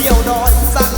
ที่ยวดอยสัก